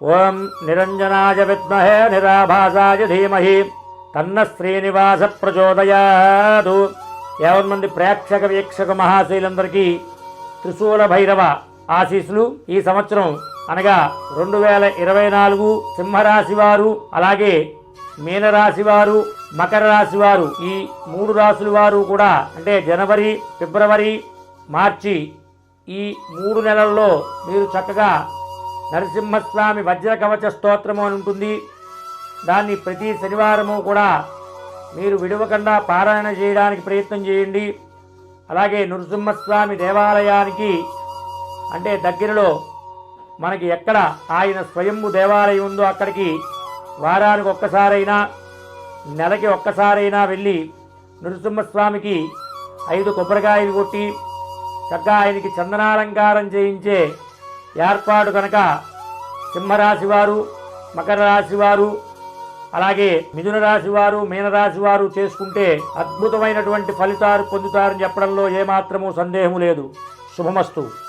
ఓం నిరంజనాయ విద్మహే నిరాభాసాయ ధీమహి. తన్న శ్రీనివాస ప్రచోదయాదు. యావన్ మంది ప్రేక్షక వీక్షక మహాశైలందరికీ త్రిశూల భైరవ ఆశీస్సులు ఈ సంవత్సరం. అనగా రెండు వేల ఇరవై నాలుగు సింహరాశి వారు అలాగే మీనరాశి వారు మకర రాశి వారు ఈ మూడు రాశుల వారు కూడా అంటే జనవరి ఫిబ్రవరి మార్చి ఈ మూడు నెలల్లో మీరు చక్కగా నరసింహస్వామి వజ్రకవచ స్తోత్రము అని ఉంటుంది. దాన్ని ప్రతి శనివారము కూడా మీరు విడవకుండా పారాయణ చేయడానికి ప్రయత్నం చేయండి. అలాగే నృసింహస్వామి దేవాలయానికి అంటే దగ్గరలో మనకి ఎక్కడ ఆయన స్వయంభు దేవాలయం ఉందో అక్కడికి వారానికి ఒక్కసారైనా నెలకి ఒక్కసారైనా వెళ్ళి నృసింహస్వామికి ఐదు కొబ్బరికాయలు కొట్టి చక్కగా ఆయనకి చందనాలంకారం చేయించే ఏర్పాటు కనుక సింహరాశి వారు మకర రాశి వారు అలాగే మిథున రాశి వారు మీనరాశి వారు చేసుకుంటే అద్భుతమైనటువంటి ఫలితాలు పొందుతారని చెప్పడంలో ఏమాత్రమూ సందేహం లేదు. శుభమస్తు.